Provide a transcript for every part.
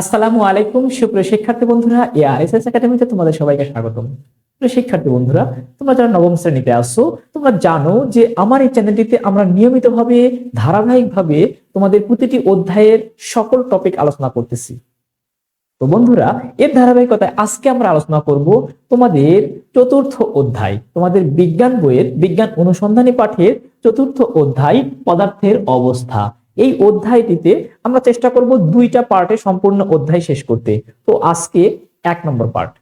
আসসালামু আলাইকুম, সুপ্রিয় শিক্ষার্থী বন্ধুরা, এ আর এস এস একাডেমিতে তোমাদের সবাইকে স্বাগতম। শিক্ষার্থী বন্ধুরা, তোমরা যারা নবম শ্রেণীতে আসো তোমরা জানো যে আমার এই চ্যানেলটিতে আমরা নিয়মিতভাবে, ধারাবাহিকভাবে তোমাদের প্রতিটি অধ্যায়ের সকল টপিক আলোচনা করতেছি। তো বন্ধুরা, এর ধারাবাহিকতায় আজকে আমরা আলোচনা করব তোমাদের চতুর্থ অধ্যায়, তোমাদের বিজ্ঞান বইয়ের বিজ্ঞান অনুসন্ধানী পাঠের চতুর্থ অধ্যায়, পদার্থের অবস্থা। এই অধ্যায়টিতে আমরা চেষ্টা করব দুইটা পার্টে সম্পূর্ণ অধ্যায় শেষ করতে। তো আজকে এক নম্বর পার্ট।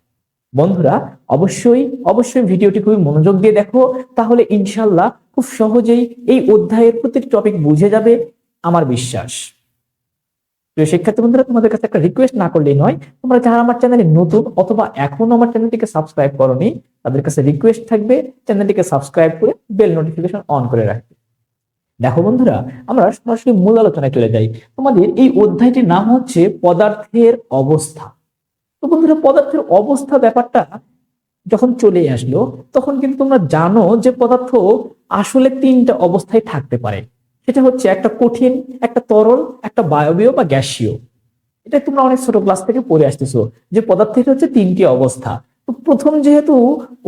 বন্ধুরা, অবশ্যই অবশ্যই ভিডিওটি খুবই মনোযোগ দিয়ে দেখো, তাহলে ইনশাল্লাহ খুব সহজেই এই অধ্যায়ের প্রতিটি টপিক বুঝে যাবে আমার বিশ্বাস। প্রিয় শিক্ষার্থী বন্ধুরা, তোমাদের কাছে একটা রিকোয়েস্ট না করলেই নয়, তোমরা যারা আমার চ্যানেলে নতুন অথবা এখনও আমার চ্যানেলটিকে সাবস্ক্রাইব করনি, তাদের কাছে রিকোয়েস্ট থাকবে চ্যানেলটিকে সাবস্ক্রাইব করে বেল নোটিফিকেশন অন করে রাখবে দেখো বন্ধুরা, আমরা সরাসরি মূল আলোচনায় চলে যাই। তোমাদের এই অধ্যায়টির নাম হচ্ছে পদার্থের অবস্থা। তো বন্ধুরা, পদার্থের অবস্থা ব্যাপারটা যখন চলে আসলো, তখন কিন্তু তোমরা জানো যে পদার্থ আসলে তিনটা অবস্থায় থাকতে পারে। সেটা হচ্ছে একটা কঠিন, একটা তরল, একটা বায়বীয় বা গ্যাসীয়। এটা তোমরা অনেক ছোট ক্লাস থেকে পড়ে আসতেছো যে পদার্থের হচ্ছে তিনটি অবস্থা। তো প্রথম যেহেতু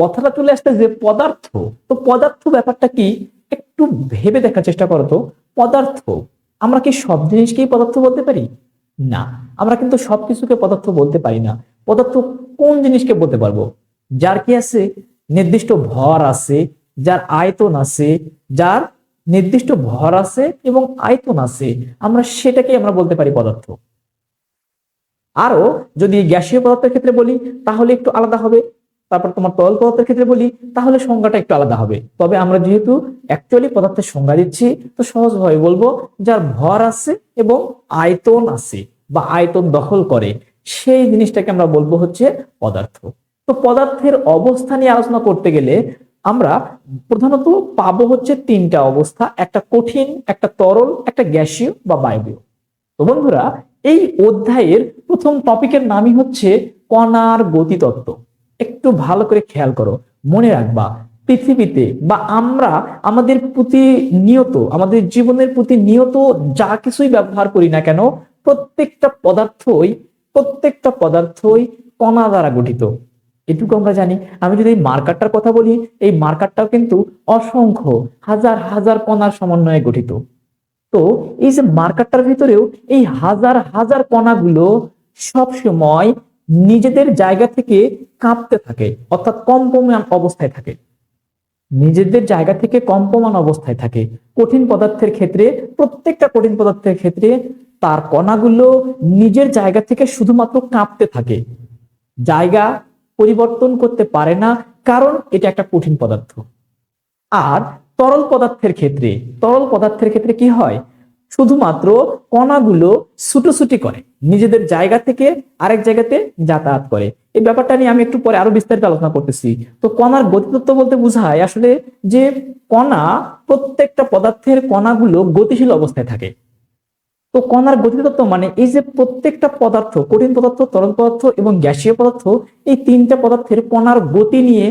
কথাটা চলে আসতে যে পদার্থ, তো পদার্থ ব্যাপারটা কি? একটু ভেবে দেখার চেষ্টা করো তো। পদার্থ, আমরা কি সব জিনিসকেই পদার্থ বলতে পারি? না, আমরা কিন্তু সবকিছুকে পদার্থ বলতে পারি না। পদার্থ কোন জিনিসকে বলতে পারব? যার কি আছে? নির্দিষ্ট ভর আছে, যার আয়তন আছে, যার নির্দিষ্ট ভর আছে এবং আয়তন আছে। আমরা সেটাকে আমরা বলতে পারি পদার্থ। আরও যদি গ্যাসীয় পদার্থের ক্ষেত্রে বলি, তাহলে একটু আলাদা হবে। তারপর তোমার তরল পদার্থের ক্ষেত্রে বলি, তাহলে সংজ্ঞাটা একটু আলাদা হবে। তবে আমরা যেহেতু অ্যাকচুয়ালি পদার্থের সংজ্ঞা দিচ্ছি, তো সহজভাবে বলব, যার ভর আছে এবং আয়তন আছে বা আয়তন দখল করে, সেই জিনিসটাকে আমরা বলব হচ্ছে পদার্থ। তো পদার্থের অবস্থা নিয়ে আলোচনা করতে গেলে আমরা প্রধানত পাবো হচ্ছে তিনটা অবস্থা, একটা কঠিন, একটা তরল, একটা গ্যাসীয় বা বায়বীয়। তো বন্ধুরা, এই অধ্যায়ের প্রথম টপিকের নামই হচ্ছে কণার গতিতত্ত্ব। একটু ভালো করে খেয়াল করো, মনে রাখবা, পৃথিবীতে বা আমরা আমাদের প্রতি নিয়ত আমাদের জীবনের প্রতি নিয়ত যা কিছুই ব্যবহার করি না কেন, প্রত্যেকটা পদার্থই প্রত্যেকটা পদার্থই কণা দ্বারা গঠিত। এটুকু আমরা জানি। আমি যদি এই মার্কারটার কথা বলি, এই মার্কারটাও কিন্তু অসংখ্য, হাজার হাজার কণার সমন্বয়ে গঠিত। তো এই যে মার্কারটার ভিতরেও এই হাজার হাজার কণাগুলো সব সময় নিজেদের জায়গা থেকে কাঁপতে থাকে, অর্থাৎ কম্পমান অবস্থায় থাকে। নিজেদের জায়গা থেকে কম্পমান অবস্থায় থাকে। কঠিন পদার্থের ক্ষেত্রে, প্রত্যেকটা কঠিন পদার্থের ক্ষেত্রে তার কণাগুলো নিজের জায়গা থেকে শুধুমাত্র কাঁপতে থাকে। জায়গা পরিবর্তন করতে পারে না, কারণ এটা একটা কঠিন পদার্থ। আর তরল পদার্থের ক্ষেত্রে, তরল পদার্থের ক্ষেত্রে কি হয়? শুধুমাত্র কণাগুলো ছুটোছুটি করে, নিজেদের জায়গা থেকে আরেক জায়গাতে যাতায়াত করে। এই ব্যাপারটা নিয়ে আমি একটু পরে আরও বিস্তারিত আলোচনা করতেছি। তো কণার গতিতত্ত্ব বলতে বোঝায় আসলে যে কণা প্রত্যেকটা পদার্থের কণাগুলো গতিশীল অবস্থায় থাকে। তো কণার গতিতত্ত্ব মানে এই যে প্রত্যেকটা পদার্থ, কঠিন পদার্থ, তরল পদার্থ এবং গ্যাসীয় পদার্থ, এই তিনটা পদার্থের কণার গতি নিয়ে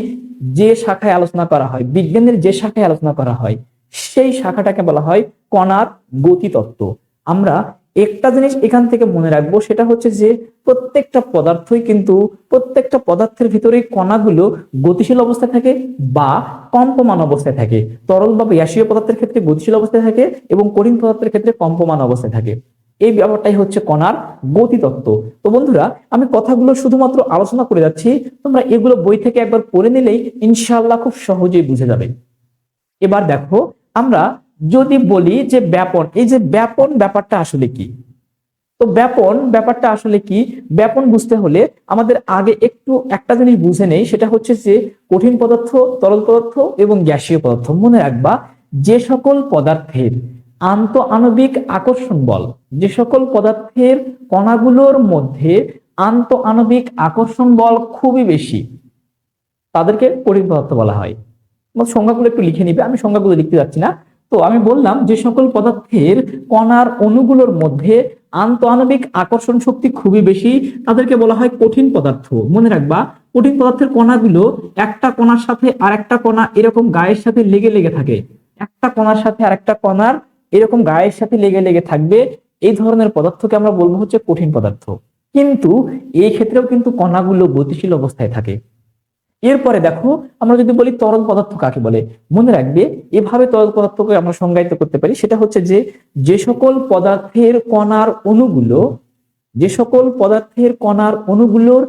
যে শাখায় আলোচনা করা হয়, বিজ্ঞানের যে শাখায় আলোচনা করা হয় সেই শাখাটাকে বলা হয় কণার গতিতত্ত্ব। আমরা একটা জিনিস এখান থেকে মনে রাখব, সেটা হচ্ছে যে প্রত্যেকটা পদার্থই কিন্তু প্রত্যেকটা পদার্থের ভিতরে কণাগুলো গতিশীল অবস্থায় থাকে বা কম্পমান অবস্থায় থাকে। তরল বা গ্যাসীয় পদার্থের ক্ষেত্রে গতিশীল অবস্থায় থাকে এবং কঠিন পদার্থের ক্ষেত্রে কম্পমান অবস্থায় থাকে। এই ব্যাপারটাই হচ্ছে কণার গতিতত্ত্ব। তো বন্ধুরা, আমি কথাগুলো শুধুমাত্র আলোচনা করে যাচ্ছি, তোমরা এগুলো বই থেকে একবার পড়ে নিলেই ইনশাআল্লাহ খুব সহজেই বুঝে যাবে। এবার দেখো আমরা যদি বলি যে ব্যাপন, এই যে ব্যাপন ব্যাপারটা আসলে কি? তো ব্যাপন ব্যাপারটা আসলে কি? ব্যাপন বুঝতে হলে আমাদের আগে একটু একটা জিনিস বুঝে নেই, সেটা হচ্ছে যে কঠিন পদার্থ, তরল পদার্থ এবং গ্যাসীয় পদার্থ। মনে রাখবা, যে সকল পদার্থের আন্ত আণবিক আকর্ষণ বল, যে সকল পদার্থের কণাগুলোর মধ্যে আন্ত আণবিক আকর্ষণ বল খুবই বেশি, তাদেরকে কঠিন পদার্থ বলা হয়। সংজ্ঞাগুলো একটু লিখে নিবে, আমি সংজ্ঞাগুলো লিখতে যাচ্ছি না। তো আমি বললাম যে সকল পদার্থের কণার অণুগুলোর মধ্যে আন্তঃআণবিক আকর্ষণ শক্তি খুবই বেশি, তাদেরকে বলা হয় কঠিন পদার্থ। মনে রাখবা, কঠিন পদার্থের কণাগুলো একটা কণার সাথে আর একটা কণা এরকম গায়ের সাথে লেগে লেগে থাকে। একটা কণার সাথে আর একটা কণার এরকম গায়ের সাথে লেগে লেগে থাকবে, এই ধরনের পদার্থকে আমরা বলব হচ্ছে কঠিন পদার্থ। কিন্তু এই ক্ষেত্রেও কিন্তু কণাগুলো গতিশীল অবস্থায় থাকে। এরপরে দেখো, আমরা যদি বলি তরল পদার্থ কাকে বলে? মনে রাখবে, এভাবে তরল পদার্থকে আমরা সংজ্ঞায়িত করতে পারি, সেটা হচ্ছে যে যে সকল পদার্থের কণার অণুগুলো, যে সকল পদার্থের কণার অণুগুলোর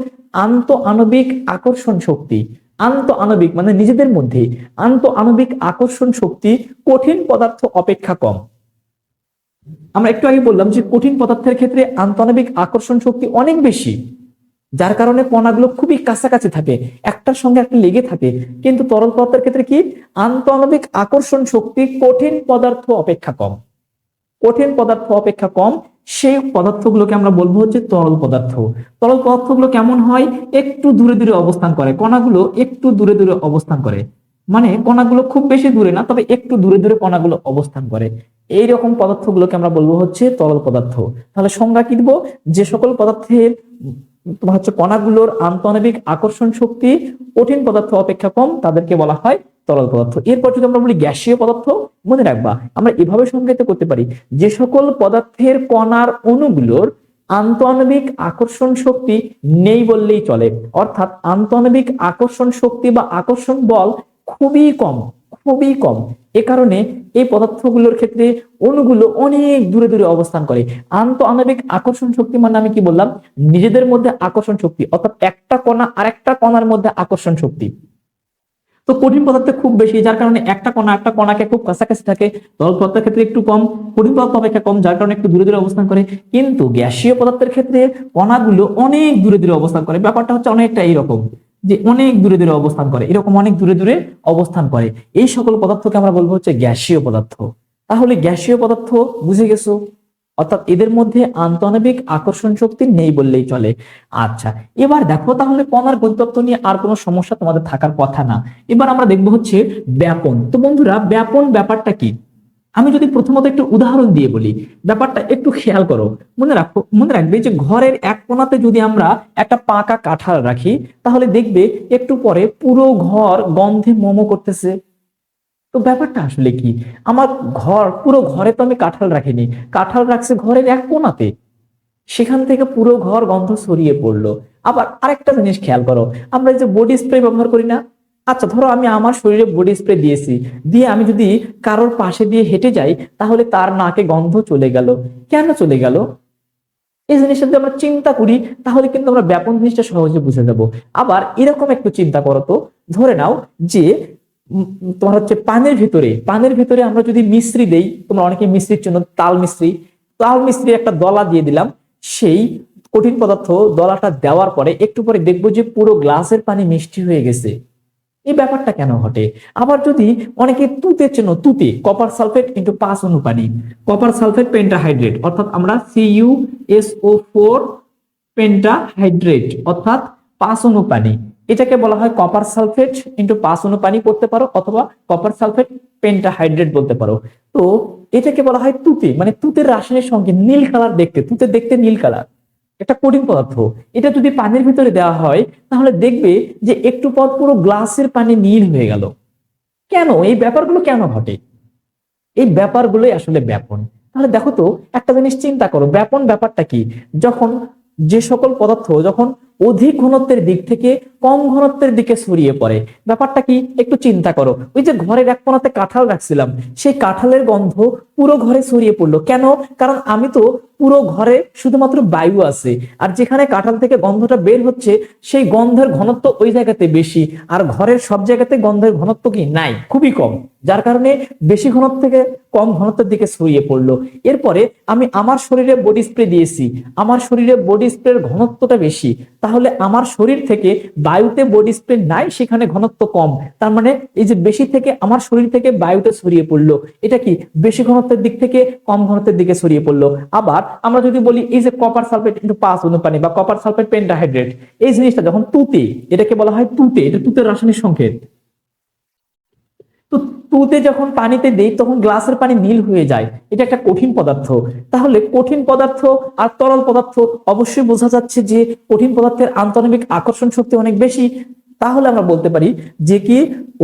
আন্ত আণবিক আকর্ষণ শক্তি আন্ত আণবিক মানে নিজেদের মধ্যে আন্ত আণবিক আকর্ষণ শক্তি কঠিন পদার্থ অপেক্ষা কম। আমরা একটু আগে বললাম যে কঠিন পদার্থের ক্ষেত্রে আন্তঃআণবিক আকর্ষণ শক্তি অনেক বেশি। যার কারণে কণাগুলো খুবই কাছাকাছি থাকে, একটার সঙ্গে একটা লেগে থাকে। কিন্তু তরল পদার্থের ক্ষেত্রে কি? আন্তঃআণবিক আকর্ষণ শক্তি কঠিন পদার্থ অপেক্ষা কম। কঠিন পদার্থ অপেক্ষা কম, সেই পদার্থগুলোকে আমরা বলব হচ্ছে তরল পদার্থ। তরল পদার্থগুলো কেমন হয়? একটু দূরে দূরে অবস্থান করে। কণাগুলো একটু দূরে দূরে অবস্থান করে। মানে কণাগুলো খুব বেশি দূরে না, তবে একটু দূরে দূরে কণাগুলো অবস্থান করে। এই রকম পদার্থগুলোকে আমরা বলব হচ্ছে তরল পদার্থ। তাহলে সংজ্ঞা কি দিব? যে সকল পদার্থের তোমার হচ্ছে কণাগুলোর আন্তঃআণবিক আকর্ষণ শক্তি কঠিন পদার্থ অপেক্ষা কম, তাদেরকে বলা হয় তরল পদার্থ। এরপর যদি আমরা বলি গ্যাসীয় পদার্থ, মনে রাখবা, আমরা এভাবে সংজ্ঞায়িত করতে পারি, যে সকল পদার্থের কণার অণুগুলোর আন্তঃআণবিক আকর্ষণ শক্তি নেই বললেই চলে। অর্থাৎ আন্তঃআণবিক আকর্ষণ শক্তি বা আকর্ষণ বল খুবই কম। খুবই কম। এ কারণে এই পদার্থগুলোর ক্ষেত্রে অণুগুলো অনেক দূরে দূরে অবস্থান করে। আন্ত আণবিক আকর্ষণ শক্তি মানে আমি কি বললাম? নিজেদের মধ্যে আকর্ষণ শক্তি, অর্থাৎ একটা কণা আরেকটা কণার মধ্যে আকর্ষণ শক্তি। তো কঠিন পদার্থে খুব বেশি, যার কারণে একটা কণা একটা কণাকে খুব কাছাকাছি থাকে। তরল পদার্থের ক্ষেত্রে একটু কম, কঠিন পদার্থ অপেক্ষা কম, যার কারণে একটু দূরে দূরে অবস্থান করে। কিন্তু গ্যাসীয় পদার্থের ক্ষেত্রে কণাগুলো অনেক দূরে দূরে অবস্থান করে। ব্যাপারটা হচ্ছে অনেকটা এইরকম যে অনেক দূরে দূরে অবস্থান করে, এরকম অনেক দূরে দূরে অবস্থান করে। এই সকল পদার্থকে আমরা বলব হচ্ছে গ্যাসীয় পদার্থ। তাহলে গ্যাসীয় পদার্থ বুঝে গেছো? অর্থাৎ এদের মধ্যে আন্তঃআণবিক আকর্ষণ শক্তি নেই বললেই চলে। আচ্ছা এবার দেখো তাহলে কণার গতিতত্ত্ব নিয়ে আর কোনো সমস্যা তোমাদের থাকার কথা না। এবার আমরা দেখব হচ্ছে ব্যাপন। তো বন্ধুরা, ব্যাপন ব্যাপারটা কি? আমি যদি প্রথমত একটু উদাহরণ দিয়ে বলি, ব্যাপারটা একটু খেয়াল করো। মনে রাখো, মনে রাখবে যে ঘরের এক কোণাতে যদি আমরা একটা পাকা কাঁঠাল রাখি, তাহলে দেখবে একটু পরে পুরো ঘর গন্ধে মোমো করতেছে। তো ব্যাপারটা আসলে কি? আমার ঘর, পুরো ঘরে তো আমি কাঁঠাল রাখিনি। কাঁঠাল রাখছে ঘরের এক কোণাতে। সেখান থেকে পুরো ঘর গন্ধ ছড়িয়ে পড়ল। আবার আরেকটা জিনিস খেয়াল করো, আমরা যে বডি স্প্রে ব্যবহার করি না আচ্ছা ধরো আমি আমার শরীরে বডি স্প্রে দিয়েছি, দিয়ে আমি যদি কারোর পাশে দিয়ে হেঁটে যাই, তাহলে তার নাকে গন্ধ চলে গেল। কেন চলে গেল? এই জিনিসটা যদি আমরা চিন্তা করি, তাহলে কিন্তু আমরা ব্যাপন জিনিসটা সহজে বুঝে যাব আবার এরকম একটু চিন্তা করো তো, ধরে নাও যে তোমার হচ্ছে পানের ভিতরে পানের ভিতরে আমরা যদি মিশ্রি দেই, তোমরা অনেকে মিশ্রির জন্য তাল মিশ্রি তাল মিশ্রি একটা দলা দিয়ে দিলাম, সেই কঠিন পদার্থ দলাটা দেওয়ার পরে একটু পরে দেখব যে পুরো গ্লাসের পানি মিষ্টি হয়ে গেছে। এই ব্যাপারটা কেন ঘটে? আবার যদি অনেকে তুতে চেনো তুতে কপার সালফেট ইন্টু পাঁচ অনু পানি কপার সালফেট পেন্টাহাইড্রেট অর্থাৎ আমরা সিইউ এসও ফোর পেন্টাহাইড্রেট অর্থাৎ পাঁচ অনুপানি এটাকে বলা হয় কপার সালফেট ইন্টু পাঁচ অনুপানি করতে পারো, অথবা কপার সালফেট পেন্টাহাইড্রেট বলতে পারো। তো এটাকে বলা হয় তুতে মানে তুতের রাসায়নিক সঙ্গে নীল কালার দেখতে, তুতে দেখতে নীল কালার একটা কঠিন পদার্থ। এটা যদি পানির ভিতরে দেওয়া হয়, তাহলে দেখবে যে একটু পর পুরো গ্লাসের পানি নীল হয়ে গেল। কেন? এই ব্যাপারগুলো কেন ঘটে? এই ব্যাপারগুলোই আসলে ব্যাপন। তাহলে দেখো তো, একটা জিনিস চিন্তা করো, ব্যাপন ব্যাপারটা কি? যখন যে সকল পদার্থ যখন অধিক ঘনত্বের দিক থেকে কম ঘনত্বের দিকে ছড়িয়ে পড়ে, ব্যাপারটা কি? একটু চিন্তা করো। ওই যে ঘরের এক কোণাতে কাঁঠাল রাখছিলাম, সেই কাঁঠালের গন্ধ পুরো ঘরে ছড়িয়ে পড়ল। কেন? কারণ আমি তো পুরো ঘরে শুধুমাত্র বায়ু আছে। আর যেখানে কাঁঠাল থেকে গন্ধটা বের হচ্ছে, সেই গন্ধের ঘনত্ব ওই জায়গাতে বেশি। আর ঘরের সব জায়গাতে গন্ধের ঘনত্ব কি? নাই, খুবই কম। যার কারণে বেশি ঘনত্ব থেকে কম ঘনত্বের দিকে ছড়িয়ে পড়ল। এরপরে আমি আমার শরীরে বডি স্প্রে দিয়েছি। আমার শরীরে বডি স্প্রের ঘনত্বটা বেশি। তাহলে আমার শরীর থেকে বায়ুতে বডি স্প্রে নাই, সেখানে ঘনত্ব কম। তার মানে এই যে বেশি থেকে আমার শরীর থেকে বায়ুতে ছড়িয়ে পড়ল, এটা কি বেশি ঘনত্বের দিক থেকে কম ঘনত্বের দিকে ছড়িয়ে পড়ল? আবার আমরা যদি বলি, এই যে কপার সালফেট ইন্টু পাঁচ অনুপানি বা কপার সালফেট পেন্টাহাইড্রেট এই জিনিসটা যখন তুতে, এটাকে বলা হয় তুতে, এটা তুতের রাসায়নিক সংকেত। তো তুতে যখন পানিতে দেই, তখন গ্লাসের পানি নীল হয়ে যায়। এটা একটা কঠিন পদার্থ। তাহলে কঠিন পদার্থ আর তরল পদার্থ, অবশ্যই বোঝা যাচ্ছে যে কঠিন পদার্থের আন্তঃনবিক আকর্ষণ শক্তি অনেক বেশি। তাহলে আমরা বলতে পারি যে কি,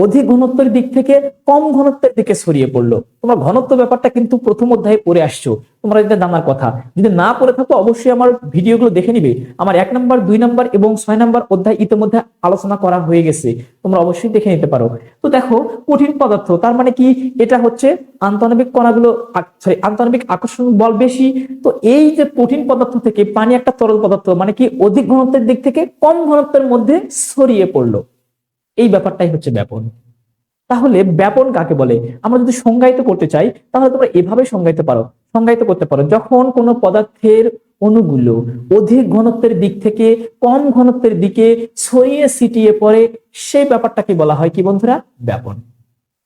অধিক ঘনত্বের দিক থেকে কম ঘনত্বের দিকে ছড়িয়ে পড়ল। তোমার ঘনত্ব ব্যাপারটা কিন্তু প্রথম অধ্যায়ে পড়ে আসছো। তোমরা এটা জানার কথা। যদি না পড়ে থাকো, অবশ্যই আমার ভিডিওগুলো দেখে নিবে। আমার এক নম্বর, দুই নম্বর এবং ছয় নম্বর অধ্যায় ইতিমধ্যে আলোচনা করা হয়ে গেছে। তোমরা অবশ্যই দেখে নিতে পারো। তো দেখো, কঠিন পদার্থ, তার মানে কি? এটা হচ্ছে আন্তঃনবিক কণাগুলো সরি আন্তঃনবিক আকর্ষণ বল বেশি। তো এই যে কঠিন পদার্থ থেকে, পানি একটা তরল পদার্থ মানে কি? অধিক ঘনত্বের দিক থেকে কম ঘনত্বের মধ্যে ছড়িয়ে পড়ল। এই ব্যাপারটাই হচ্ছে ব্যাপন। তাহলে ব্যাপন কাকে বলে? আমরা যদি সংজ্ঞায়িত করতে চাই, তাহলে তোমরা এভাবে সংজ্ঞায়িত পারো। সংজ্ঞায়িত করতে পারো। যখন কোনো পদার্থের অণুগুলো অধিক ঘনত্বের দিক থেকে কম ঘনত্বের দিকে ছড়িয়ে ছিটিয়ে পড়ে, সেই ব্যাপারটাকে বলা হয় কি বন্ধুরা? ব্যাপন।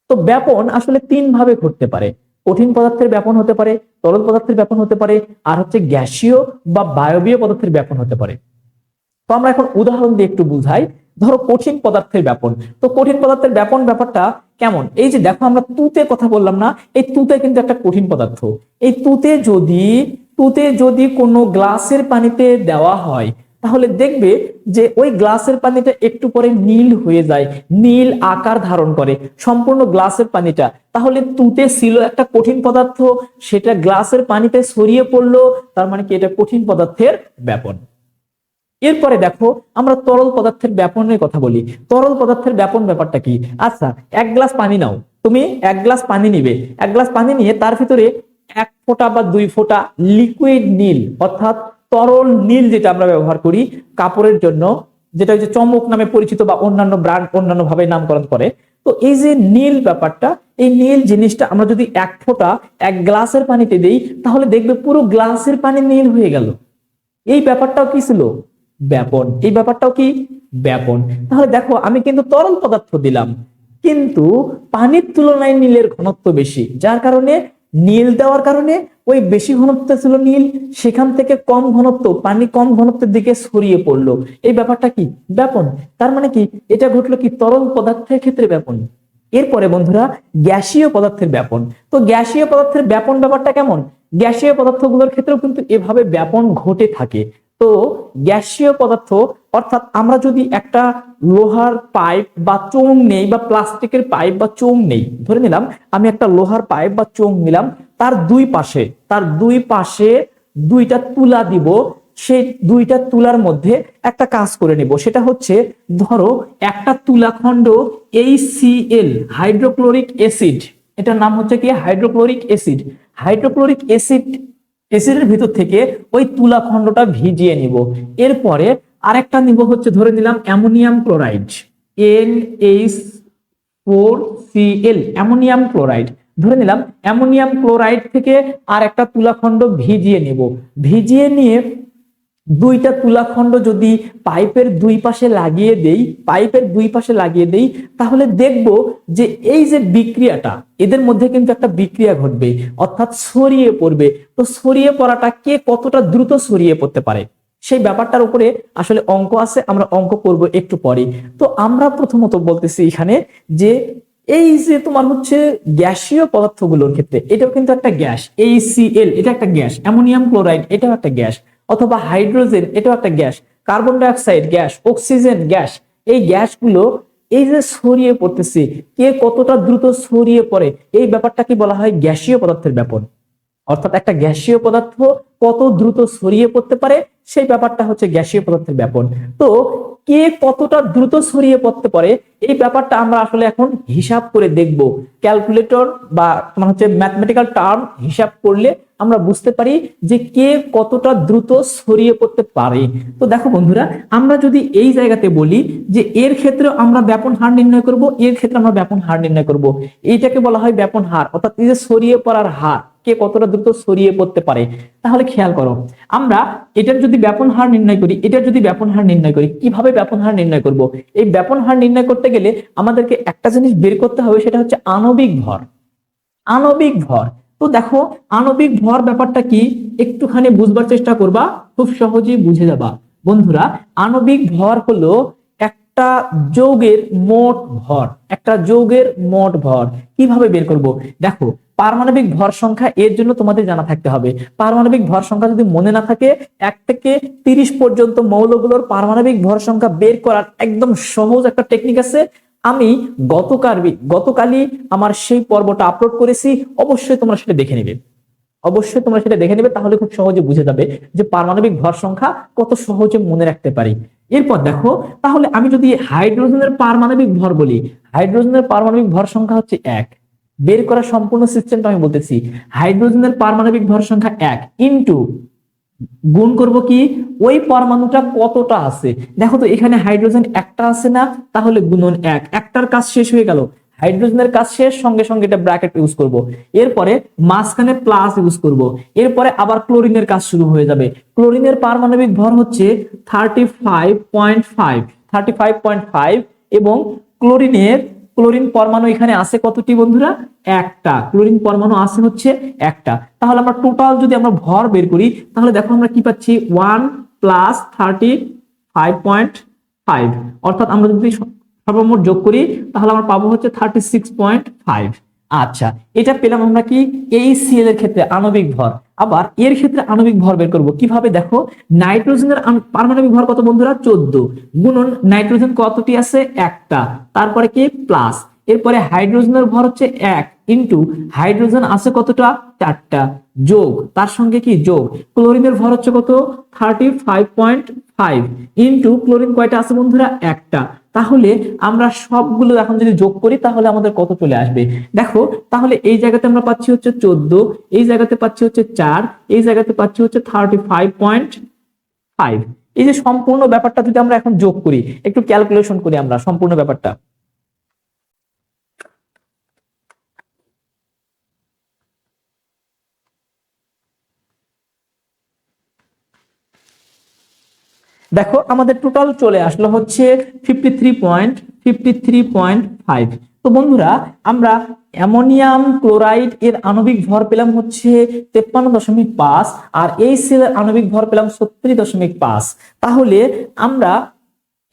তো ব্যাপন আসলে তিন ভাবে ঘটতে পারে। কঠিন পদার্থের ব্যাপন হতে পারে, তরল পদার্থের ব্যাপন হতে পারে, আর হচ্ছে গ্যাসীয় বা বায়বীয় পদার্থের ব্যাপন হতে পারে। তো আমরা এখন উদাহরণ দিয়ে একটু বুঝাই। ধরো কঠিন পদার্থের ব্যাপন। তো কঠিন পদার্থের ব্যাপন ব্যাপারটা কেমন? এই যে দেখো আমরা তুতে কথা বললাম না, এই তুতে কিন্তু একটা কঠিন পদার্থ। এই তুতে যদি তুতে যদি কোনো গ্লাসের পানিতে দেওয়া হয়, তাহলে দেখবে যে ওই গ্লাসের পানিটা একটু পরে নীল হয়ে যায়, নীল আকার ধারণ করে, সম্পূর্ণ গ্লাসের পানিটা। তাহলে তুতে ছিল একটা কঠিন পদার্থ, সেটা গ্লাসের পানিতে ছড়িয়ে পড়ল, তার মানে কি এটা কঠিন পদার্থের ব্যাপন। এরপরে দেখো, আমরা তরল পদার্থের ব্যাপনের কথা বলি। তরল পদার্থের ব্যাপন ব্যাপারটা কি? আচ্ছা এক গ্লাস পানি নাও। তুমি এক গ্লাস পানি নিবে। এক গ্লাস পানি নিয়ে তার ভিতরে এক ফোঁটা বা দুই ফোঁটা লিকুইড নীল, অর্থাৎ তরল নীল যেটা আমরা ব্যবহার করি, কাপড়ের জন্য, যেটা হচ্ছে চমক নামে পরিচিত বা অন্যান্য ব্র্যান্ড অন্যান্য ভাবে নামকরণ করে। তো এই যে নীল ব্যাপারটা, এই নীল জিনিসটা আমরা যদি এক ফোঁটা এক গ্লাসের পানিতে দেই, তাহলে দেখবে পুরো গ্লাসের পানি নীল হয়ে গেল। এই ব্যাপারটাও কি ছিল? ব্যাপন। এই ব্যাপারটাও কি? ব্যাপন। তাহলে দেখো, আমি কিন্তু তরল পদার্থ দিলাম, কিন্তু পানির তুলনায় নীলের ঘনত্ব বেশি। যার কারণে, নীল দেওয়ার কারণে ওই বেশি ঘনত্ব ছিল নীল, সেখান থেকে কম ঘনত্ব, পানি কম ঘনত্বের দিকে ছড়িয়ে পড়ল। এই ব্যাপারটা কি? ব্যাপন। তার মানে কি? এটা ঘটলো কি? তরল পদার্থের ক্ষেত্রে ব্যাপন। এরপরে বন্ধুরা, গ্যাসীয় পদার্থের ব্যাপন। তো গ্যাসীয় পদার্থের ব্যাপন ব্যাপারটা কেমন? গ্যাসীয় পদার্থগুলোর ক্ষেত্রেও কিন্তু এভাবে ব্যাপন ঘটে থাকে। তো গ্যাসীয় পদার্থ, অর্থাৎ আমরা যদি একটা লোহার পাইপ বা চোং নেই বা প্লাস্টিকের পাইপ বা চোং নেই, ধরে নিলাম আমি একটা লোহার পাইপ বা চোং নিলাম, তার দুই পাশে, তার দুই পাশে দুইটা তুলা দিব, সেই দুইটা তুলার মধ্যে একটা কাজ করে নিব, সেটা হচ্ছে ধরো একটা তুলাখণ্ড এইচসিএল হাইড্রোক্লোরিক অ্যাসিড, এটার নাম হচ্ছে কি? Hydrochloric acid. হাইড্রোক্লোরিক অ্যাসিড এসিডের ভিতর থেকে ওই তুলা খণ্ডটা ভিজিয়ে নিব। এরপরে আরেকটা নিব হচ্ছে ধরে নিলাম ammonium chloride, N H four C L, ammonium chloride. ধরে নিলাম অ্যামোনিয়াম ক্লোরাইড থেকে আর একটা তুলাখণ্ড ভিজিয়ে নিব। ভিজিয়ে নিয়ে দুইটা তুলাখণ্ড যদি পাইপের দুই পাশে লাগিয়ে দেই, পাইপের দুই পাশে লাগিয়ে দেই, তাহলে দেখব যে এই যে বিক্রিয়াটা, এদের মধ্যে কিন্তু একটা বিক্রিয়া ঘটবে, অর্থাৎ ছড়িয়ে পড়বে। তো ছড়িয়ে পড়াটা কে কতটা দ্রুত ছড়িয়ে পড়তে পারে? সেই ব্যাপারটার উপরে আসলে অঙ্ক আছে, আমরা অঙ্ক করব একটু পরে তো আমরা প্রথমত বলতেছি এখানে যে এই যে তোমার হচ্ছে গ্যাসীয় পদার্থগুলোর ক্ষেত্রে, এটাও কিন্তু একটা গ্যাস এই এটা একটা গ্যাস, অ্যামোনিয়াম ক্লোরাইড, এটাও একটা গ্যাস। অথবা হাইড্রোজেন, এটাও একটা gas, carbon dioxide gas, oxygen gas, এই গ্যাসগুলো এই যে ছড়িয়ে পড়তেছে, কে কতটা দ্রুত ছড়িয়ে পড়ে, এই ব্যাপারটাকে বলা হয় গ্যাসীয় পদার্থের ব্যাপন? অর্থাৎ একটা গ্যাসীয় পদার্থ কত দ্রুত ছড়িয়ে পড়তে পারে, সেই ব্যাপারটা হচ্ছে গ্যাসীয় পদার্থের ব্যাপন। তো কে কতটা দ্রুত ছড়িয়ে পড়তে পারে এই ব্যাপারটা আমরা আসলে এখন হিসাব করে দেখব। ক্যালকুলেটর বা তোমার হচ্ছে ম্যাথমেটিক্যাল টার্ম হিসাব করলে আমরা বুঝতে পারি যে কে কতটা দ্রুত ছড়িয়ে পড়তে পারে। তো দেখো বন্ধুরা, আমরা যদি এই জায়গাতে বলি যে এর ক্ষেত্রে আমরা ব্যাপন হার নির্ণয় করব, এর ক্ষেত্রে আমরা ব্যাপন হার নির্ণয় করব। এইটাকে বলা হয় ব্যাপন হার, অর্থাৎ এই যে ছড়িয়ে পড়ার হার, কে কতটা দ্রুত ছড়িয়ে পড়তে পারে। তাহলে খেয়াল করো, আমরা এটার যদি ব্যাপন হার নির্ণয় করি, এটার যদি ব্যাপন হার নির্ণয় করি, কীভাবে ব্যাপন হার নির্ণয় করব? এই ব্যাপন হার নির্ণয় করতে গেলে আমাদেরকে একটা জিনিস বের করতে হবে, সেটা হচ্ছে আণবিক ভর। আণবিক ভর। তো দেখো, আণবিক ভর ব্যাপারটা কি? একটুখানি বুঝবার চেষ্টা করবা, খুব সহজেই বুঝে যাবা। বন্ধুরা, আণবিক ভর হলো একটা যৌগের মোট ভর, একটা যৌগের মোট ভর। কীভাবে বের করব? দেখো, পারমাণবিক ভর সংখ্যা এর জন্য তোমাদের জানা থাকতে হবে। পারমাণবিক ভর সংখ্যা যদি মনে না থাকে, এক থেকে তিরিশ পর্যন্ত মৌলগুলোর পারমাণবিক ভর সংখ্যা বের করার একদম সহজ একটা টেকনিক আছে। আমি গতকাল গতকালই আমার সেই পর্বটা আপলোড করেছি, অবশ্যই তোমরা সেটা দেখে নিবে। অবশ্যই তোমরা সেটা দেখে নেবে, তাহলে খুব সহজে বুঝে যাবে যে পারমাণবিক ভর সংখ্যা কত সহজে মনে রাখতে পারি। এরপর দেখো, তাহলে আমি যদি হাইড্রোজেনের পারমাণবিক ভর বলি, হাইড্রোজেনের পারমাণবিক ভর সংখ্যা হচ্ছে এক। বের করা সম্পূর্ণ সিস্টেমটা আমি বলতেছি, হাইড্রোজেনের পারমাণবিক ভর সংখ্যা এক ইন্টু গুণ করব কি? ওই পরমাণুটা কতটা আছে? দেখো তো এখানে হাইড্রোজেন একটা আছে না, তাহলে গুণন এক। একটার কাজ শেষ হয়ে গেল। হাইড্রোজেনের কাজ শেষ, সঙ্গে সঙ্গে এটা ব্র্যাকেট ইউজ করব। এরপরে মাঝখানে প্লাস ইউজ করব। এরপরে আবার ক্লোরিনের কাজ শুরু হয়ে যাবে। ক্লোরিনের পারমাণবিক ভর হচ্ছে thirty five point five thirty five point five এবং ক্লোরিনের ক্লোরিন পরমাণু এখানে আছে কতটি বন্ধুরা? একটা। ক্লোরিন পরমাণু আছে হচ্ছে একটা। তাহলে আমরা টোটাল যদি আমরা ভর বের করি, তাহলে দেখো আমরা কি পাচ্ছি? One plus thirty five point five অর্থাৎ আমরা যদি সর্বমোট যোগ করি, তাহলে আমরা পাবো হচ্ছে থার্টি সিক্স পয়েন্ট ফাইভ আচ্ছা এটা পেলাম আমরা কি? এই সিএল এর ক্ষেত্রে আণবিক ভর। আবার এর ক্ষেত্রে আণবিক ভর বের করব। কীভাবে? দেখো, নাইট্রোজেনের পারমাণবিক ভর কত বন্ধুরা? চোদ্দ। গুণন, নাইট্রোজেন কতটি আছে? একটা। তারপরে কি? প্লাস। এরপরে হাইড্রোজেনের ভর হচ্ছে এক ইন্টু, হাইড্রোজেন আছে কতটা? চারটা। যোগ। তার সঙ্গে কি? যোগ। ক্লোরিনের ভর হচ্ছে কত? Thirty five point five into, chlorine কয়টা আছে বন্ধুরা? একটা। তাহলে আমরা সবগুলো এখন যদি যোগ করি, তাহলে আমাদের কত চলে আসবে? দেখো, তাহলে এই জায়গাতে আমরা পাচ্ছি হচ্ছে চোদ্দ, এই জায়গাতে পাচ্ছি হচ্ছে চার, এই জায়গাতে পাচ্ছি হচ্ছে থার্টি ফাইভ পয়েন্ট ফাইভ এই যে সম্পূর্ণ ব্যাপারটা যদি আমরা এখন যোগ করি, একটু ক্যালকুলেশন করি আমরা সম্পূর্ণ ব্যাপারটা। দেখো আমাদের টোটাল চলে আসলো হচ্ছে fifty three point fifty three point five তো বন্ধুরা, আমরা অ্যামোনিয়াম ক্লোরাইড এর আণবিক ভর পেলাম হচ্ছে তেপ্পান্ন দশমিক পাঁচ আর এই সেলের আণবিক ভর পেলাম সত্তর দশমিক পাঁচ। তাহলে আমরা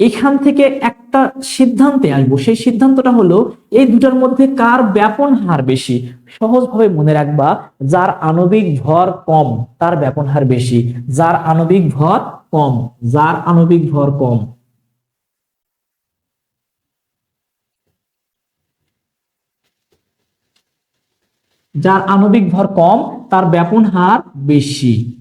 এখান থেকে একটা সিদ্ধান্তে আসব। সেই সিদ্ধান্তটা হলো, এই দুটার মধ্যে কার ব্যাপন হার বেশি? সহজভাবে মনে রাখবা, যার আণবিক ভর কম, তার ব্যাপন হার বেশি। যার আণবিক ভর কম যার আণবিক ভর কম। যার আণবিক ভর কম তার ব্যাপন হার বেশি।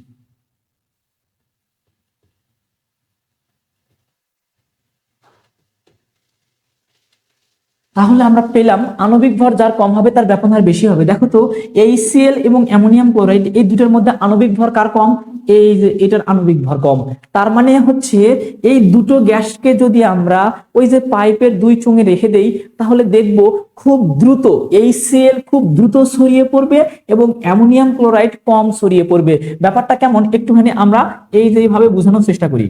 তাহলে আমরা পেলাম আণবিক ভর যার কম হবে তার ব্যাপন হার বেশি হবে। দেখো তো এইচসিএল এবং অ্যামোনিয়াম ক্লোরাইড, এই দুটোর মধ্যে আণবিক ভর কার কম? এই এটার আণবিক ভর কম। তার মানে হচ্ছে এই দুটো গ্যাসকে যদি আমরা ওই যে পাইপের দুই চুঙে রেখে দেই, তাহলে দেখব খুব দ্রুত এই এইচসিএল খুব দ্রুত ছড়িয়ে পড়বে এবং অ্যামোনিয়াম ক্লোরাইড কম ছড়িয়ে পড়বে। ব্যাপারটা কেমন? একটুখানি আমরা এই যে এইভাবে বোঝানোর চেষ্টা করি।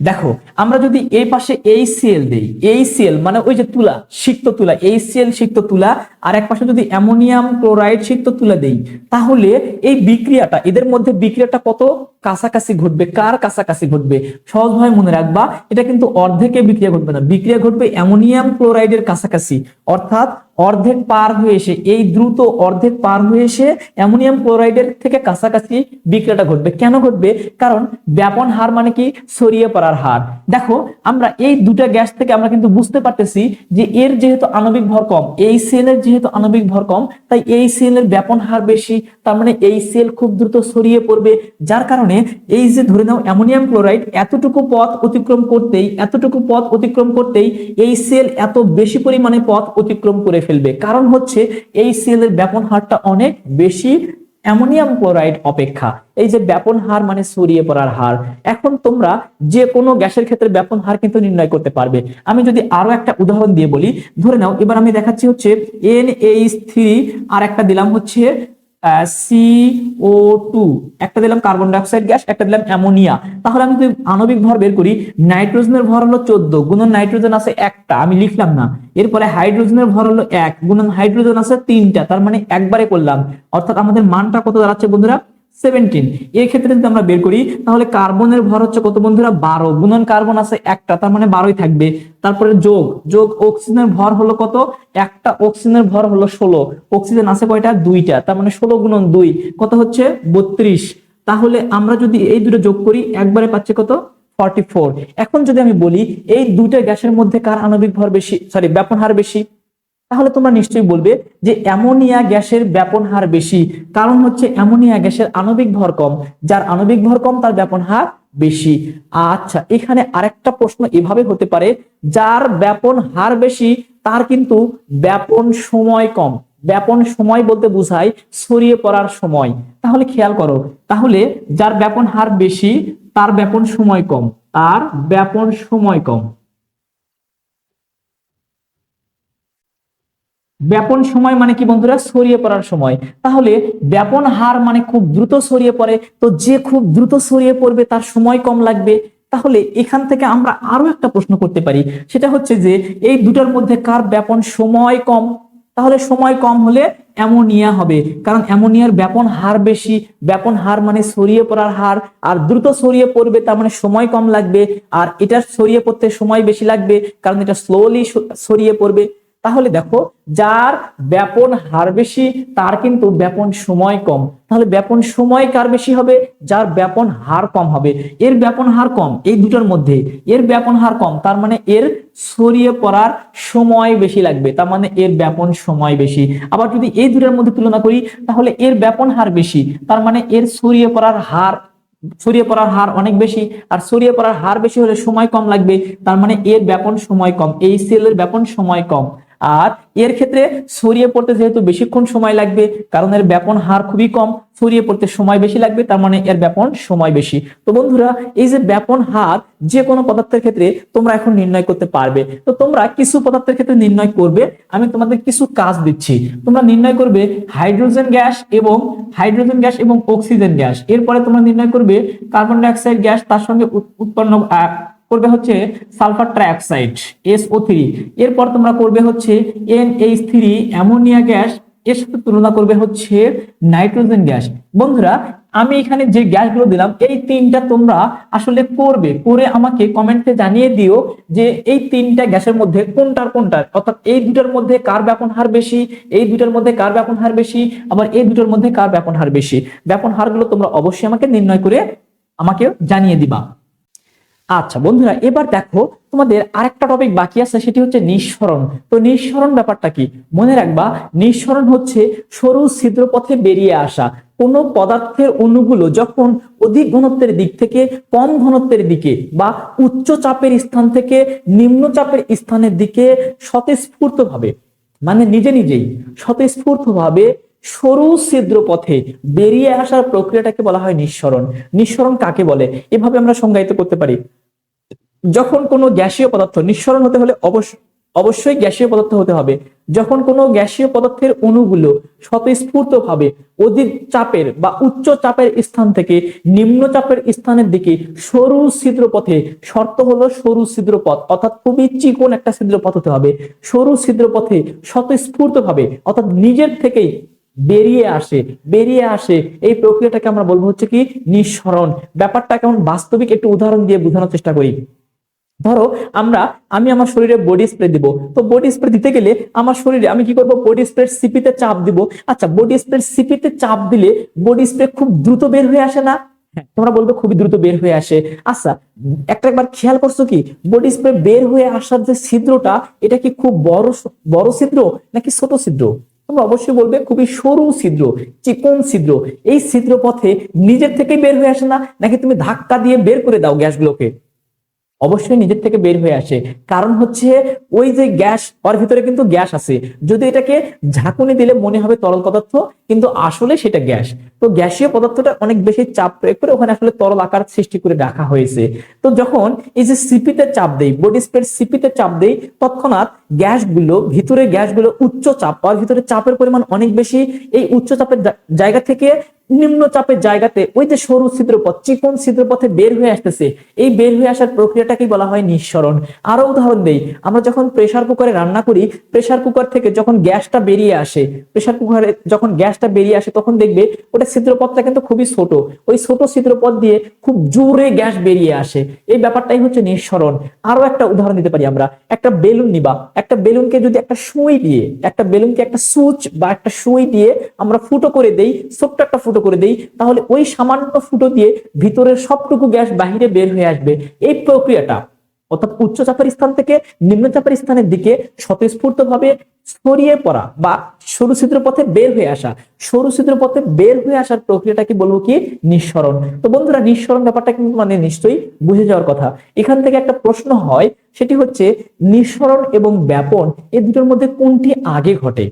দেখো, আমরা যদি এই পাশে এই সিএল দেই, এই সিএল মানে ওই যে তুলা, সিক্ত তুলা, এই সিএল সিক্ত তুলা, আর এক পাশে যদি অ্যামোনিয়াম ক্লোরাইড, সিক্ত তুলা দেই, তাহলে এই বিক্রিয়াটা, এদের মধ্যে বিক্রিয়াটা কত? কাছাকাছি ঘটবে, কার কাছাকাছি ঘটবে? সহজভাবে মনে রাখবা, এটা কিন্তু অর্ধেকে বিক্রিয়া ঘটবে না। বিক্রিয়া ঘটবে অ্যামোনিয়াম ক্লোরাইডের কাছাকাছি। অর্থাৎ অর্ধেক পার হয়ে এসে, এই দ্রুত অর্ধেক পার হয়ে এসে অ্যামোনিয়াম ক্লোরাইডের থেকে কাছাকাছি বিক্রিয়াটা ঘটবে। কেন ঘটবে? কারণ ব্যাপন হার মানে কি? ছড়িয়ে পড়ার হার। দেখো, আমরা এই দুটা গ্যাস থেকে আমরা কিন্তু বুঝতে পারতেছি যে এর যেহেতু আণবিক ভর কম, এই সেলের যেহেতু আণবিক ভর কম, তাই এই সেলের ব্যাপন হার বেশি, তার মানে এই সেল খুব দ্রুত ছড়িয়ে পড়বে, যার কারণে এই যে ধরে নাও অ্যামোনিয়াম ক্লোরাইড এতটুকু পথ অতিক্রম করতেই, এতটুকু পথ অতিক্রম করতেই এই সেল এত বেশি পরিমাণে পথ অতিক্রম করে ফেলবে। কারণ হচ্ছে এই সেলের ব্যাপন হারটা অনেক বেশি অ্যামোনিয়াম ক্লোরাইড অপেক্ষা। এই যে ব্যাপন হার মানে ছড়িয়ে পড়ার হার। এখন তোমরা যে কোনো গ্যাসের ক্ষেত্রে ব্যাপন হার কিন্তু নির্ণয় করতে পারবে। আমি যদি আরও একটা উদাহরণ দিয়ে বলি, ধরে নাও এবার আমি দেখাচ্ছি হচ্ছে এন এইচ থ্রি আর একটা দিলাম হচ্ছে সিও টু একটা দিলাম কার্বন ডাইঅক্সাইড গ্যাস একটা দিলাম অ্যামোনিয়া তাহলে আমি যদি আণবিক ভর বের করি নাইট্রোজেনের ভর হলো চোদ্দ, গুণন নাইট্রোজেন আছে একটা, আমি লিখলাম না। এরপরে হাইড্রোজেনের ভর হলো এক, গুণন হাইড্রোজেন আছে তিনটা, তার মানে একবারে করলাম। অর্থাৎ আমাদের মানটা কত দাঁড়াচ্ছে বন্ধুরা? সেভেন্টিন এর ক্ষেত্রে যদি আমরা বের করি, তাহলে কার্বনের ভর হচ্ছে কত বন্ধুরা? বারো। গুণন কার্বন আছে একটা, তার মানে বারোই থাকবে। তারপরে যোগ। যোগ অক্সিজেনের ভর হলো কত? একটা অক্সিজেনের ভর হলো ষোলো। অক্সিজেন আছে কয়টা? দুইটা। তার মানে ষোলো গুণন দুই। কত হচ্ছে? বত্রিশ। তাহলে আমরা যদি এই দুটো যোগ করি, একবারে পাচ্ছে কত? ফর্টি ফোর এখন যদি আমি বলি, এই দুইটা গ্যাসের মধ্যে কার আণবিক ভর বেশি? সরি ব্যাপন হার বেশি। তাহলে তোমরা নিশ্চয়ই বলবে যে অ্যামোনিয়া গ্যাসের ব্যাপন হার বেশি। কারণ হচ্ছে অ্যামোনিয়া গ্যাসের আণবিক ভর কম, যার আণবিক ভর কম, তার ব্যাপন হার বেশি। আচ্ছা এখানে আরেকটা প্রশ্ন এভাবে হতে পারে, যার ব্যাপন হার বেশি, তার কিন্তু ব্যাপন সময় কম। ব্যাপন সময় বলতে বোঝায় ছড়িয়ে পড়ার সময়। তাহলে খেয়াল করো, তাহলে যার ব্যাপন হার বেশি, তার ব্যাপন সময় কম, তার ব্যাপন সময় কম। ব্যাপন সময় মানে কি বন্ধুরা? ছড়িয়ে পড়ার সময়। তাহলে ব্যাপন হার মানে খুব দ্রুত ছড়িয়ে পড়ে। তো যে খুব দ্রুত ছড়িয়ে পড়বে তার সময় কম লাগবে। তাহলে এখান থেকে আমরা আরও একটা প্রশ্ন করতে পারি। সেটা হচ্ছে যে, এই দুটার মধ্যে কার ব্যাপন সময় কম? তাহলে সময় কম হলে অ্যামোনিয়া হবে। কারণ অ্যামোনিয়ার ব্যাপন হার বেশি। ব্যাপন হার মানে ছড়িয়ে পড়ার হার। আর দ্রুত ছড়িয়ে পড়বে তার মানে সময় কম লাগবে। আর এটা ছড়িয়ে পড়তে সময় বেশি লাগবে। কারণ এটা স্লোলি ছড়িয়ে পড়বে। তাহলে দেখো, যার ব্যাপন হার বেশি, তার কিন্তু ব্যাপন সময় কম। তাহলে ব্যাপন সময় কার বেশি হবে? যার ব্যাপন হার কম হবে। এর ব্যাপন হার কম, এই দুটোর মধ্যে। এর ব্যাপন হার কম, তার মানে এর ছড়িয়ে পড়ার সময় বেশি লাগবে। তার মানে এর ব্যাপন সময় বেশি। আবার যদি এই দুটোর মধ্যে তুলনা করি, তাহলে এর ব্যাপন হার বেশি। তার মানে এর ছড়িয়ে পড়ার হার, ছড়িয়ে পড়ার হার অনেক বেশি। আর ছড়িয়ে পড়ার হার বেশি হলে সময় কম লাগবে। তার মানে এর ব্যাপন সময় কম, এই সেলের ব্যাপন সময় কম। আর এর ক্ষেত্রে ছড়িয়ে পড়তে যেহেতু বেশিক্ষণ সময় লাগবে, কারণ এর ব্যাপন হার খুবই কম, ছড়িয়ে পড়তে সময় বেশি লাগবে, তার মানে এর ব্যাপন সময় বেশি। তো বন্ধুরা, এই যে ব্যাপন হার, যে কোনো পদার্থের ক্ষেত্রে তোমরা এখন নির্ণয় করতে পারবে। তো তোমরা কিছু পদার্থের ক্ষেত্রে নির্ণয় করবে, আমি তোমাদের কিছু কাজ দিচ্ছি। তোমরা নির্ণয় করবে হাইড্রোজেন গ্যাস এবং হাইড্রোজেন গ্যাস এবং অক্সিজেন গ্যাস। এরপরে তোমরা নির্ণয় করবে কার্বন ডাইঅক্সাইড গ্যাস, তার সঙ্গে উৎপন্ন করবে হচ্ছে সালফার ট্রাইঅক্সাইড এসও থ্রি এরপর তোমরা করবে হচ্ছে এনএইচ থ্রি অ্যামোনিয়া গ্যাস, এর সাথে তুলনা করবে হচ্ছে নাইট্রোজেন গ্যাস। বন্ধুরা, আমি এখানে যে গ্যাসগুলো দিলাম, এই তিনটা তোমরা আসলে করবে, করে আমাকে কমেন্টে জানিয়ে দিও যে এই তিনটা গ্যাসের মধ্যে কোনটার কোনটার, অর্থাৎ এই দুটার মধ্যে কার ব্যাপন হার বেশি, এই দুটার মধ্যে কার ব্যাপন হার বেশি, আবার এই দুটার মধ্যে কার ব্যাপন হার বেশি। ব্যাপন হারগুলো তোমরা অবশ্যই আমাকে নির্ণয় করে আমাকে জানিয়ে দিবা। আচ্ছা বন্ধুরা, এবার দেখো তোমাদের আরেকটা টপিক বাকি আছে, সেটি হচ্ছে নিঃসরণ। তো নিঃসরণ ব্যাপারটা কি? মনে রাখবা, নিঃসরণ হচ্ছে সরু ছিদ্র পথে বেরিয়ে আসা। কোন পদার্থের অণুগুলো যখন অধিক ঘনত্বের দিক থেকে কম ঘনত্বের দিকে বা উচ্চ চাপের স্থান থেকে নিম্ন চাপের স্থানের দিকে স্বতঃস্ফূর্ত ভাবে মানে নিজে নিজেই স্বতঃস্ফূর্ত ভাবে সরু ছিদ্র পথে বেরিয়ে আসার প্রক্রিয়াটাকে বলা হয় নিঃসরণ। নিঃসরণ কাকে বলে? এভাবে আমরা সংজ্ঞায়িত করতে পারি। যখন কোনো গ্যাসীয় পদার্থ, নিঃসরণ হতে হলে অবশ্যই অবশ্যই গ্যাসীয় পদার্থ হতে হবে। যখন কোনো গ্যাসীয় পদার্থের অণুগুলো স্বতঃস্ফূর্ত ভাবে অধিক চাপের বা উচ্চ চাপের স্থান থেকে নিম্ন চাপের স্থানের দিকে সরু ছিদ্র পথে, শর্ত হলো সরু ছিদ্র পথ, অর্থাৎ খুবই চিকন একটা ছিদ্র পথ হতে হবে। সরু ছিদ্রপথে স্বতঃস্ফূর্ত ভাবে অর্থাৎ নিজের থেকেই বেরিয়ে আসে বেরিয়ে আসে। এই প্রক্রিয়াটাকে আমরা বলব হচ্ছে কি নিঃসরণ। ব্যাপারটা কেমন বাস্তবিক একটু উদাহরণ দিয়ে বোঝানোর চেষ্টা করি। ধরো আমরা আমি আমার শরীরে বডি স্প্রে দিব। তো বডি স্প্রে দিতে গেলে আমার শরীরে আমি কি করব? বডি স্প্রে সিপিতে চাপ দিব। আচ্ছা বডি স্প্রে সিপিতে চাপ দিলে বডি স্প্রে খুব দ্রুত বের হয়ে আসে না? হ্যাঁ, তোমরা বলবে খুবই দ্রুত বের হয়ে আসে। আচ্ছা একটা একবার খেয়াল করছ কি? বডি স্প্রে বের হয়ে আসার যে ছিদ্রটা এটা কি খুব বড় বড় ছিদ্র নাকি ছোট ছিদ্র? তোমরা অবশ্যই বলবে খুবই সরু ছিদ্র, চিকন ছিদ্র। এই ছিদ্র পথে নিজের থেকে বের হয়ে আসে না, নাকি তুমি ধাক্কা দিয়ে বের করে দাও গ্যাসগুলোকে? অবশ্যই নিজের থেকে বের হয়ে আসে। কারণ হচ্ছে ওই যে গ্যাস, ওর ভিতরে কিন্তু গ্যাস আছে। যদি এটাকে ঝাঁকুনি দিলে মনে হবে তরল পদার্থ, কিন্তু আসলে সেটা গ্যাস। তো গ্যাসীয় পদার্থটা অনেক বেশি চাপ প্রয়োগ করে ওখানে আসলে তরল আকার সৃষ্টি করে রাখা হয়েছে। তো যখন এই যে সিপিতে চাপ দেই, বডি স্প্রে সিপিতে চাপ দেই, তৎক্ষণাৎ গ্যাসগুলো, ভিতরে গ্যাসগুলো উচ্চ চাপ, ওর ভিতরে চাপের পরিমাণ অনেক বেশি, এই উচ্চ চাপের জায়গা থেকে নিম্ন চাপের জায়গাতে ওই যে সরু ছিদ্রপথ, চিকন ছিদ্রপথে বের হয়ে আসতেছে, এই বের হয়ে আসার প্রক্রিয়াটাকেই বলা হয় নিঃসরণ। আরও উদাহরণ দেই, আমরা যখন প্রেসার কুকারে রান্না করি প্রেসার কুকার থেকে যখন গ্যাসটা বেরিয়ে আসে প্রেসার কুকারে যখন গ্যাসটা বেরিয়ে আসে, তখন দেখবে ওটা ছিদ্রপথটা কিন্তু খুবই ছোট। ওই ছোট ছিদ্রপথ দিয়ে খুব জোরে গ্যাস বেরিয়ে আসে। এই ব্যাপারটাই হচ্ছে নিঃসরণ। আরও একটা উদাহরণ দিতে পারি আমরা। একটা বেলুন নিবা। একটা বেলুনকে যদি একটা সুই দিয়ে, একটা বেলুনকে একটা সুচ বা একটা সুই দিয়ে আমরা ফুটো করে দেই, ছোট্ট একটা ফুটো ফুটো করে দেই, তাহলে ওই সামান্য ফুটো দিয়ে ভিতরের সবটুকু গ্যাস বাহিরে বের হয়ে আসবে। এই প্রক্রিয়াটা, অর্থাৎ উচ্চ চাপের স্থান থেকে নিম্ন চাপের স্থানের দিকে স্বতঃস্ফূর্ত ভাবে ছড়িয়ে পড়া বা সরু ছিদ্র পথে বের হয়ে আসা, সরু ছিদ্র পথে বের হয়ে আসার প্রক্রিয়াটা কি বলব কি? নিঃসরণ। তো বন্ধুরা, নিঃসরণ ব্যাপারটা কিন্তু মানে নিশ্চয়ই বুঝে যাওয়ার কথা। এখান থেকে একটা প্রশ্ন হয়, সেটি হচ্ছে নিঃসরণ এবং ব্যাপন এই দুটোর মধ্যে কোনটি আগে ঘটে?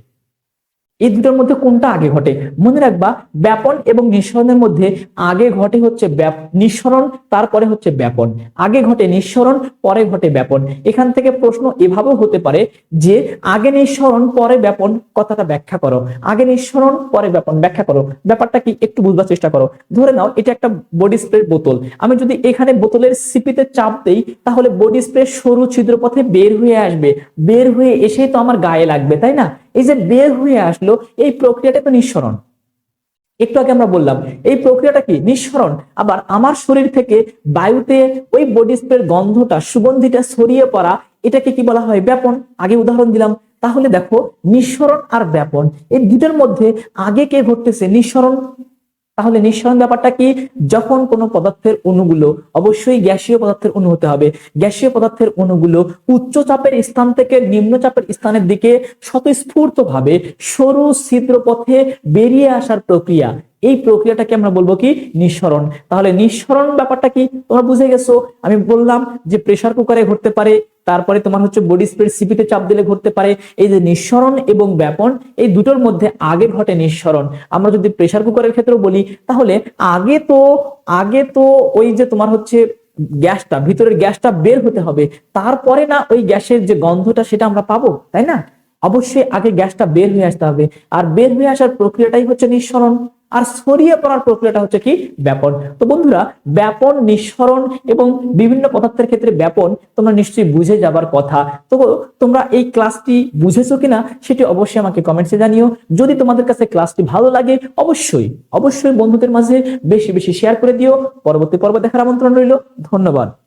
এই দুটোর মধ্যে কোনটা আগে ঘটে? মনে রাখবা, ব্যাপন এবং নিঃসরণের মধ্যে আগে ঘটে হচ্ছে নিঃসরণ, তারপরে হচ্ছে ব্যাপন। আগে ঘটে নিঃসরণ, পরে ঘটে ব্যাপন। এখান থেকে প্রশ্ন এভাবেও হতে পারে যে, আগে নিঃসরণ, পরে ব্যাপন, কথাটা ব্যাখ্যা করো। আগে নিঃসরণ, পরে ব্যাপন, ব্যাখ্যা করো। ব্যাপারটা কি একটু বুঝবার চেষ্টা করো। ধরে নাও, এটা একটা বডি স্প্রে বোতল। আমি যদি এখানে বোতলের সিপিতে চাপ দেই, তাহলে বডি স্প্রে সরু ছিদ্রপথে বের হয়ে আসবে। বের হয়ে এসেই তো আমার গায়ে লাগবে, তাই না? এই যে বের হয়ে আসলো, এই প্রক্রিয়াটা তো নিঃসরণ। একটু আগে আমরা বললাম, এই প্রক্রিয়াটা কি? নিঃসরণ। আবার আমার শরীর থেকে বায়ুতে ওই বডি স্প্রের গন্ধটা, সুগন্ধিটা ছড়িয়ে পড়া, এটাকে কি বলা হয়? ব্যাপন। আগে উদাহরণ দিলাম। তাহলে দেখো, নিঃসরণ আর ব্যাপন। এই দুটোর মধ্যে আগে কে ঘটতেছে? নিঃসরণ। তাহলে নিঃসরণ ব্যাপারটা কি? যখন কোনো পদার্থের অণুগুলো, অবশ্যই গ্যাসীয় পদার্থের অণু হতে হবে। গ্যাসীয় পদার্থের অণুগুলো উচ্চ চাপের স্থান থেকে নিম্ন চাপের স্থানের দিকে স্বতঃস্ফূর্ত ভাবে সরু ছিদ্র পথে বেরিয়ে আসার প্রক্রিয়া। এই প্রক্রিয়াটাকে আমরা বলব কি নিঃসরণ। তাহলে নিঃসরণ ব্যাপারটা কি? তোমরা বুঝে গেছো? আমি বললাম যে প্রেসার কুকারে ঘটতে পারে, তারপরে তোমার হচ্ছে বডি স্প্রে সিপিতে চাপ দিলে ঘটতে পারে। এই যে নিঃসরণ এবং ব্যাপন, এই দুটোর মধ্যে আগে ঘটে নিঃসরণ। আমরা যদি প্রেসার কুকারের ক্ষেত্রেও বলি, তাহলে আগে তো আগে তো ওই যে তোমার হচ্ছে গ্যাসটা, ভিতরের গ্যাসটা বের হতে হবে। তারপরে না ওই গ্যাসের যে গন্ধটা সেটা আমরা পাবো, তাই না? অবশ্যই আগে গ্যাসটা বের হয়ে আসতে হবে। আর বের হয়ে আসার প্রক্রিয়াটাই হচ্ছে নিঃসরণ। আর ছড়িয়ে পড়ার প্রক্রিয়াটা হচ্ছে কি ব্যাপন। তো বন্ধুরা, ব্যাপন, নিঃসরণ এবং বিভিন্ন পদার্থের ক্ষেত্রে ব্যাপন তোমরা নিশ্চয়ই বুঝে যাবার কথা। তো তোমরা এই ক্লাসটি বুঝেছ কিনা সেটি অবশ্যই আমাকে কমেন্টসে জানিও। যদি তোমাদের কাছে ক্লাসটি ভালো লাগে, অবশ্যই অবশ্যই বন্ধুদের মাঝে বেশি বেশি শেয়ার করে দিও। পরবর্তী পর্ব দেখার আমন্ত্রণ রইল। ধন্যবাদ।